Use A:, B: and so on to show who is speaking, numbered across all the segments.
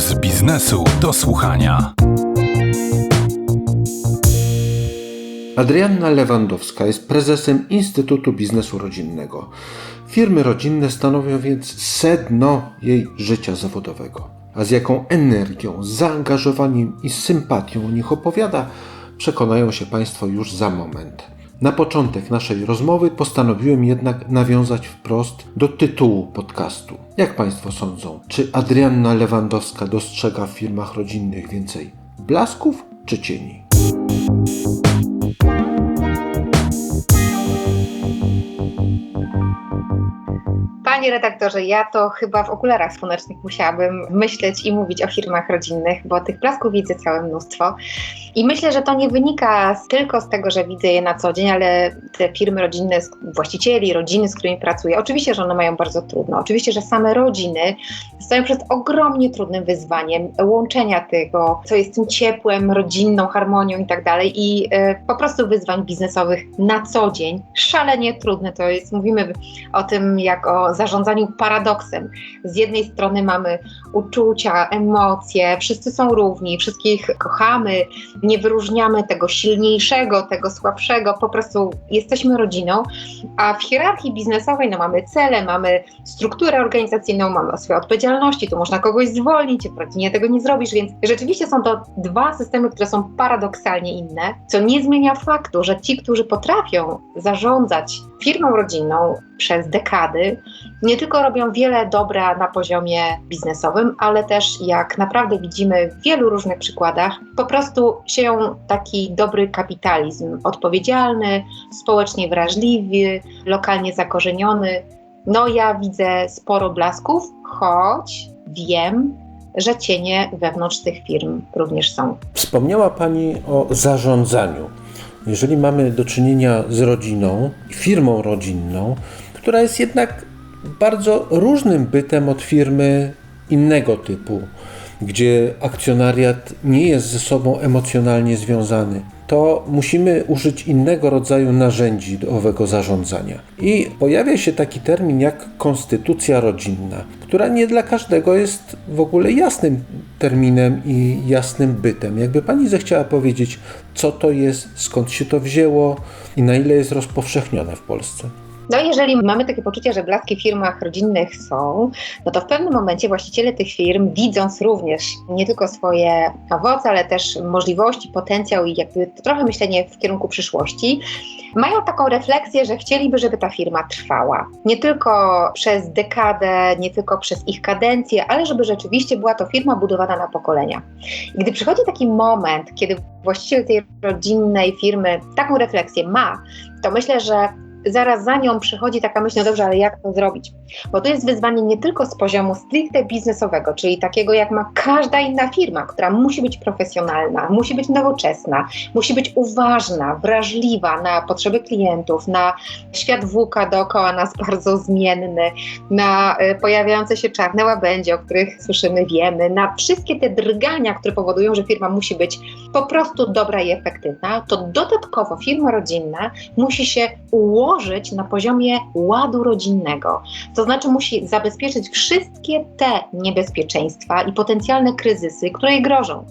A: z biznesu do słuchania.
B: Adrianna Lewandowska jest prezesem Instytutu Biznesu Rodzinnego. Firmy rodzinne stanowią więc sedno jej życia zawodowego. A z jaką energią, zaangażowaniem i sympatią o nich opowiada, przekonają się Państwo już za moment. Na początek naszej rozmowy postanowiłem jednak nawiązać wprost do tytułu podcastu. Jak Państwo sądzą, czy Adrianna Lewandowska dostrzega w firmach rodzinnych więcej blasków czy cieni?
C: Panie redaktorze, ja to chyba w okularach słonecznych musiałabym myśleć i mówić o firmach rodzinnych, bo tych blasków widzę całe mnóstwo. I myślę, że to nie wynika tylko z tego, że widzę je na co dzień, ale te firmy rodzinne, właścicieli, rodziny, z którymi pracuję, oczywiście, że one mają bardzo trudno. Oczywiście, że same rodziny stoją przed ogromnie trudnym wyzwaniem łączenia tego, co jest tym ciepłem, rodzinną, harmonią i tak dalej, i y, po prostu wyzwań biznesowych na co dzień. Szalenie trudne to jest. Mówimy o tym, jak o zarządzaniu paradoksem. Z jednej strony mamy uczucia, emocje, wszyscy są równi, wszystkich kochamy, nie wyróżniamy tego silniejszego, tego słabszego, po prostu jesteśmy rodziną, a w hierarchii biznesowej no, mamy cele, mamy strukturę organizacyjną, mamy swoje odpowiedzialności, tu można kogoś zwolnić, w rodzinie tego nie zrobisz, więc rzeczywiście są to dwa systemy, które są paradoksalnie inne, co nie zmienia faktu, że ci, którzy potrafią zarządzać firmą rodzinną przez dekady, nie tylko robią wiele dobra na poziomie biznesowym, ale też jak naprawdę widzimy w wielu różnych przykładach, po prostu sieją taki dobry kapitalizm, odpowiedzialny, społecznie wrażliwy, lokalnie zakorzeniony. No ja widzę sporo blasków, choć wiem, że cienie wewnątrz tych firm również są.
B: Wspomniała Pani o zarządzaniu. Jeżeli mamy do czynienia z rodziną, firmą rodzinną, która jest jednak bardzo różnym bytem od firmy innego typu, gdzie akcjonariat nie jest ze sobą emocjonalnie związany, to musimy użyć innego rodzaju narzędzi do owego zarządzania. I pojawia się taki termin jak konstytucja rodzinna, która nie dla każdego jest w ogóle jasnym terminem i jasnym bytem. Jakby pani zechciała powiedzieć, co to jest, skąd się to wzięło i na ile jest rozpowszechnione w Polsce.
C: No jeżeli mamy takie poczucie, że blaski w firmach rodzinnych są, no to w pewnym momencie właściciele tych firm, widząc również nie tylko swoje owoce, ale też możliwości, potencjał i jakby trochę myślenie w kierunku przyszłości, mają taką refleksję, że chcieliby, żeby ta firma trwała. Nie tylko przez dekadę, nie tylko przez ich kadencję, ale żeby rzeczywiście była to firma budowana na pokolenia. I gdy przychodzi taki moment, kiedy właściciel tej rodzinnej firmy taką refleksję ma, to myślę, że zaraz za nią przychodzi taka myśl, no dobrze, ale jak to zrobić? Bo to jest wyzwanie nie tylko z poziomu stricte biznesowego, czyli takiego jak ma każda inna firma, która musi być profesjonalna, musi być nowoczesna, musi być uważna, wrażliwa na potrzeby klientów, na świat włóka dookoła nas bardzo zmienny, na y, pojawiające się czarne łabędzie, o których słyszymy, wiemy, na wszystkie te drgania, które powodują, że firma musi być po prostu dobra i efektywna, to dodatkowo firma rodzinna musi się ułożyć ułożyć na poziomie ładu rodzinnego. To znaczy musi zabezpieczyć wszystkie te niebezpieczeństwa i potencjalne kryzysy, które jej grożą.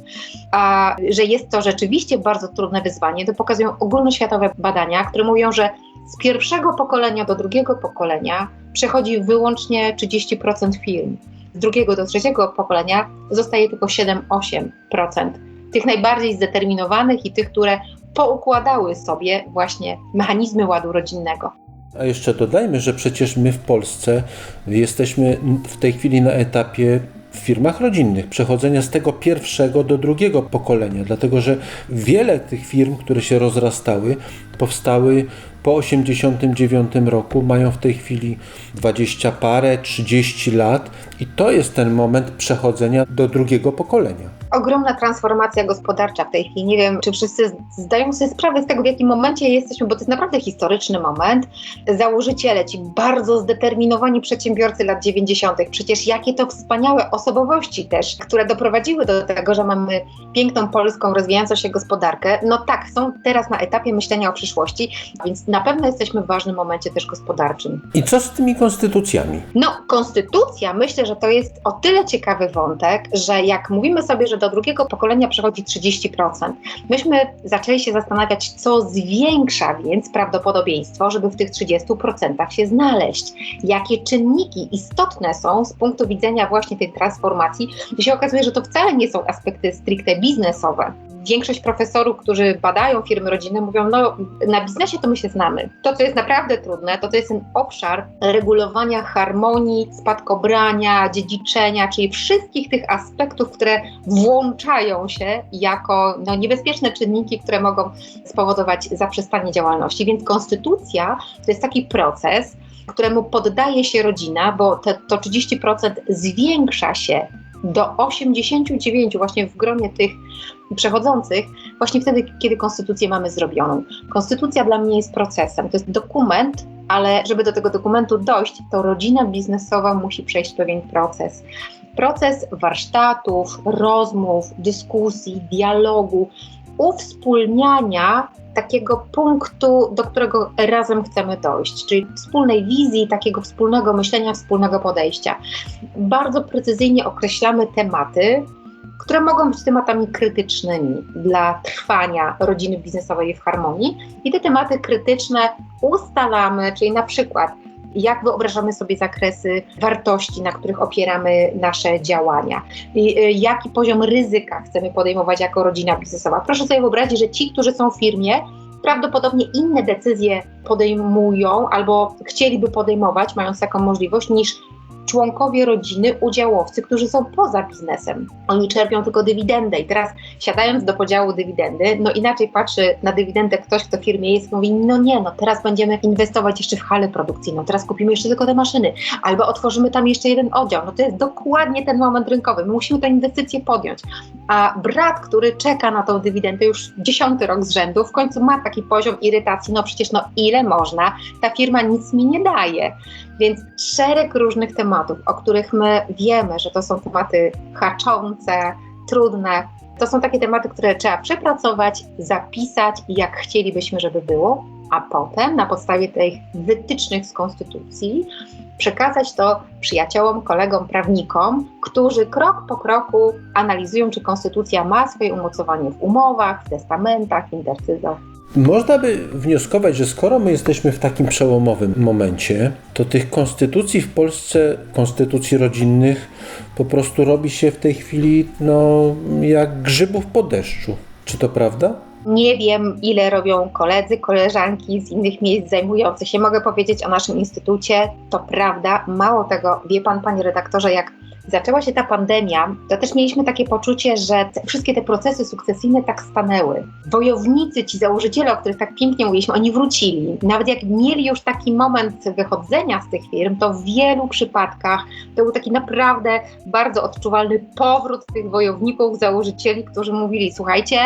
C: A że jest to rzeczywiście bardzo trudne wyzwanie, to pokazują ogólnoświatowe badania, które mówią, że z pierwszego pokolenia do drugiego pokolenia przechodzi wyłącznie 30% firm. Z drugiego do trzeciego pokolenia zostaje tylko 7-8% tych najbardziej zdeterminowanych i tych, które poukładały sobie właśnie mechanizmy ładu rodzinnego.
B: A jeszcze dodajmy, że przecież my w Polsce jesteśmy w tej chwili na etapie w firmach rodzinnych, przechodzenia z tego pierwszego do drugiego pokolenia, dlatego że wiele tych firm, które się rozrastały, powstały po 89 roku, mają w tej chwili 20 parę, 30 lat i to jest ten moment przechodzenia do drugiego pokolenia.
C: Ogromna transformacja gospodarcza w tej chwili. Nie wiem, czy wszyscy zdają sobie sprawę z tego, w jakim momencie jesteśmy, bo to jest naprawdę historyczny moment. Założyciele, ci bardzo zdeterminowani przedsiębiorcy lat 90., przecież jakie to wspaniałe osobowości też, które doprowadziły do tego, że mamy piękną polską, rozwijającą się gospodarkę. No tak, są teraz na etapie myślenia o przyszłości, więc na pewno jesteśmy w ważnym momencie też gospodarczym.
B: I co z tymi konstytucjami?
C: No, konstytucja myślę, że to jest o tyle ciekawy wątek, że jak mówimy sobie, że do drugiego pokolenia przechodzi 30%, myśmy zaczęli się zastanawiać, co zwiększa więc prawdopodobieństwo, żeby w tych 30% się znaleźć. Jakie czynniki istotne są z punktu widzenia właśnie tej transformacji. I się okazuje, że to wcale nie są aspekty stricte biznesowe większość profesorów, którzy badają firmy rodzinne, mówią, no na biznesie to my się znamy. To, co jest naprawdę trudne, to to jest ten obszar regulowania harmonii, spadkobrania, dziedziczenia, czyli wszystkich tych aspektów, które włączają się jako no, niebezpieczne czynniki, które mogą spowodować zaprzestanie działalności. Więc konstytucja to jest taki proces, któremu poddaje się rodzina, bo te, to 30% zwiększa się do 89 właśnie w gronie tych przechodzących, właśnie wtedy, kiedy konstytucję mamy zrobioną. Konstytucja dla mnie jest procesem, to jest dokument, ale żeby do tego dokumentu dojść, to rodzina biznesowa musi przejść pewien proces. Proces warsztatów, rozmów, dyskusji, dialogu, uwspólniania takiego punktu, do którego razem chcemy dojść, czyli wspólnej wizji, takiego wspólnego myślenia, wspólnego podejścia. Bardzo precyzyjnie określamy tematy, które mogą być tematami krytycznymi dla trwania rodziny biznesowej w harmonii. I te tematy krytyczne ustalamy, czyli na przykład jak wyobrażamy sobie zakresy wartości, na których opieramy nasze działania, I, y, jaki poziom ryzyka chcemy podejmować jako rodzina biznesowa. Proszę sobie wyobrazić, że ci, którzy są w firmie, prawdopodobnie inne decyzje podejmują albo chcieliby podejmować, mając taką możliwość, niż członkowie rodziny, udziałowcy, którzy są poza biznesem. Oni czerpią tylko dywidendę i teraz siadając do podziału dywidendy, no inaczej patrzy na dywidendę ktoś, kto w firmie jest, mówi, no nie, no teraz będziemy inwestować jeszcze w halę produkcyjną, teraz kupimy jeszcze tylko te maszyny, albo otworzymy tam jeszcze jeden oddział. No to jest dokładnie ten moment rynkowy. My musimy tę inwestycję podjąć. A brat, który czeka na tą dywidendę już dziesiąty rok z rzędu, w końcu ma taki poziom irytacji, no przecież no ile można, ta firma nic mi nie daje. Więc szereg różnych tematów, o których my wiemy, że to są tematy haczące, trudne. To są takie tematy, które trzeba przepracować, zapisać jak chcielibyśmy, żeby było, a potem na podstawie tych wytycznych z konstytucji przekazać to przyjaciołom, kolegom, prawnikom, którzy krok po kroku analizują, czy konstytucja ma swoje umocowanie w umowach, w testamentach, w intercyzach.
B: Można by wnioskować, że skoro my jesteśmy w takim przełomowym momencie, to tych konstytucji w Polsce, konstytucji rodzinnych, po prostu robi się w tej chwili no, jak grzybów po deszczu. Czy to prawda?
C: Nie wiem, ile robią koledzy, koleżanki z innych miejsc zajmujące się. Mogę powiedzieć o naszym instytucie. To prawda. Mało tego, wie pan, panie redaktorze, jak zaczęła się ta pandemia, to też mieliśmy takie poczucie, że wszystkie te procesy sukcesyjne tak stanęły. Wojownicy, ci założyciele, o których tak pięknie mówiliśmy, oni wrócili. Nawet jak mieli już taki moment wychodzenia z tych firm, to w wielu przypadkach to był taki naprawdę bardzo odczuwalny powrót tych wojowników, założycieli, którzy mówili, słuchajcie,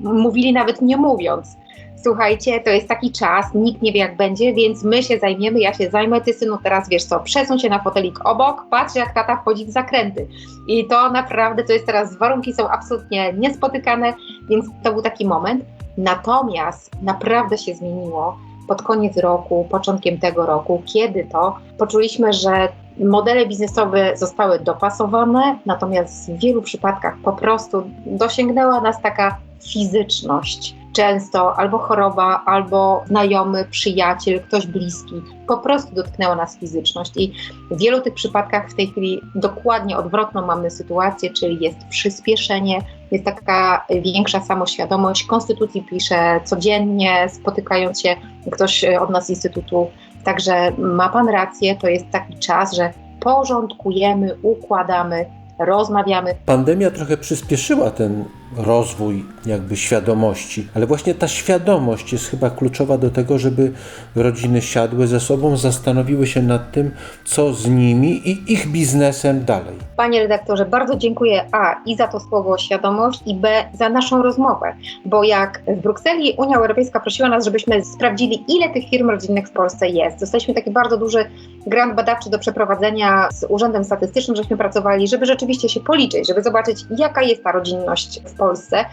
C: mówili nawet nie mówiąc, słuchajcie, to jest taki czas, nikt nie wie jak będzie, więc my się zajmiemy, ja się zajmę, ty synu teraz wiesz co, przesuń się na fotelik obok, patrz jak tata wchodzi w zakręty. I to naprawdę, to jest teraz, warunki są absolutnie niespotykane, więc to był taki moment. Natomiast naprawdę się zmieniło pod koniec roku, początkiem tego roku, kiedy to poczuliśmy, że modele biznesowe zostały dopasowane, natomiast w wielu przypadkach po prostu dosięgnęła nas taka fizyczność często albo choroba, albo znajomy, przyjaciel, ktoś bliski. Po prostu dotknęła nas fizyczność i w wielu tych przypadkach w tej chwili dokładnie odwrotną mamy sytuację, czyli jest przyspieszenie, jest taka większa samoświadomość. Konstytucji pisze codziennie, spotykając się ktoś od nas z Instytutu. Także ma Pan rację, to jest taki czas, że porządkujemy, układamy, rozmawiamy.
B: Pandemia trochę przyspieszyła ten rozwój jakby świadomości, ale właśnie ta świadomość jest chyba kluczowa do tego, żeby rodziny siadły ze sobą, zastanowiły się nad tym, co z nimi i ich biznesem dalej.
C: Panie redaktorze, bardzo dziękuję A i za to słowo świadomość i B za naszą rozmowę, bo jak w Brukseli Unia Europejska prosiła nas, żebyśmy sprawdzili, ile tych firm rodzinnych w Polsce jest. Dostaliśmy taki bardzo duży grant badawczy do przeprowadzenia z Urzędem Statystycznym, żeśmy pracowali, żeby rzeczywiście się policzyć, żeby zobaczyć, jaka jest ta rodzinność w Polsce.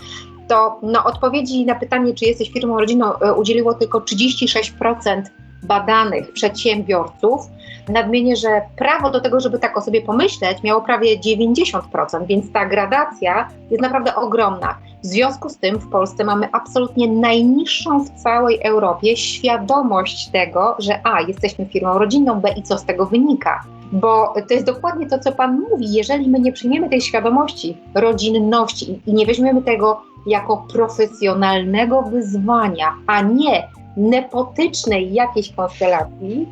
C: To no, odpowiedzi na pytanie, czy jesteś firmą rodzinną, e, udzieliło tylko 36% badanych przedsiębiorców. Nadmienię, że prawo do tego, żeby tak o sobie pomyśleć, miało prawie 90%, więc ta gradacja jest naprawdę ogromna. W związku z tym w Polsce mamy absolutnie najniższą w całej Europie świadomość tego, że A, jesteśmy firmą rodzinną, B i co z tego wynika. Bo to jest dokładnie to, co Pan mówi. Jeżeli my nie przyjmiemy tej świadomości rodzinności i nie weźmiemy tego jako profesjonalnego wyzwania, a nie nepotycznej jakiejś konstelacji,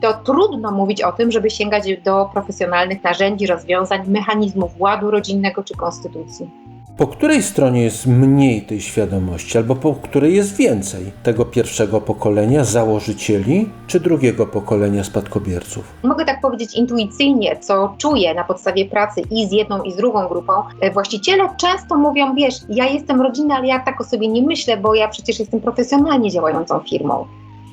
C: to trudno mówić o tym, żeby sięgać do profesjonalnych narzędzi, rozwiązań, mechanizmów ładu rodzinnego czy konstytucji.
B: Po której stronie jest mniej tej świadomości, albo po której jest więcej tego pierwszego pokolenia założycieli, czy drugiego pokolenia spadkobierców?
C: Mogę tak powiedzieć intuicyjnie, co czuję na podstawie pracy i z jedną, i z drugą grupą. E, Właściciele często mówią, wiesz, ja jestem rodzinna, ale ja tak o sobie nie myślę, bo ja przecież jestem profesjonalnie działającą firmą.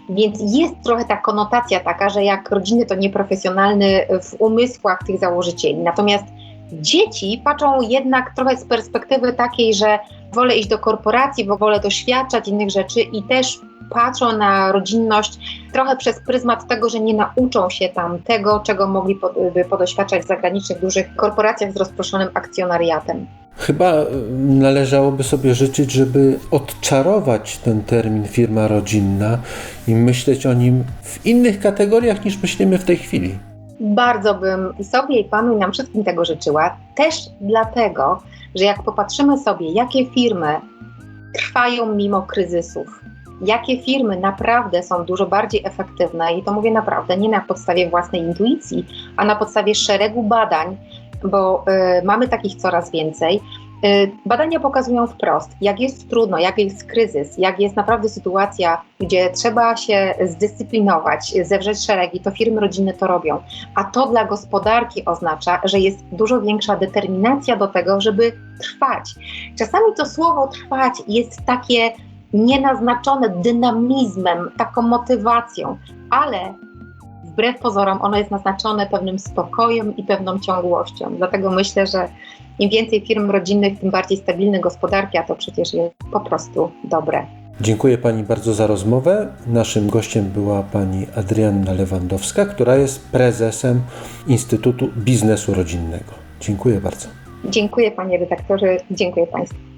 C: Więc jest trochę ta konotacja taka, że jak rodziny to nieprofesjonalny w umysłach tych założycieli. Natomiast dzieci patrzą jednak trochę z perspektywy takiej, że wolę iść do korporacji, bo wolę doświadczać innych rzeczy i też patrzą na rodzinność trochę przez pryzmat tego, że nie nauczą się tam tego, czego mogliby podoświadczać w zagranicznych dużych korporacjach z rozproszonym akcjonariatem.
B: Chyba należałoby sobie życzyć, żeby odczarować ten termin firma rodzinna i myśleć o nim w innych kategoriach niż myślimy w tej chwili.
C: Bardzo bym i sobie, i panu, i nam wszystkim tego życzyła. Też dlatego, że jak popatrzymy sobie, jakie firmy trwają mimo kryzysów, jakie firmy naprawdę są dużo bardziej efektywne, i to mówię naprawdę nie na podstawie własnej intuicji, a na podstawie szeregu badań, bo y, mamy takich coraz więcej. Y, badania pokazują wprost, jak jest trudno, jak jest kryzys, jak jest naprawdę sytuacja, gdzie trzeba się zdyscyplinować, zewrzeć szeregi, to firmy rodzinne to robią. A to dla gospodarki oznacza, że jest dużo większa determinacja do tego, żeby trwać. Czasami to słowo trwać jest takie nienaznaczone dynamizmem, taką motywacją, ale wbrew pozorom ono jest naznaczone pewnym spokojem i pewną ciągłością. Dlatego myślę, że im więcej firm rodzinnych, tym bardziej stabilne gospodarki, a to przecież jest po prostu dobre.
B: Dziękuję Pani bardzo za rozmowę. Naszym gościem była Pani Adrianna Lewandowska, która jest prezesem Instytutu Biznesu Rodzinnego. Dziękuję bardzo.
C: Dziękuję Panie redaktorze, dziękuję Państwu.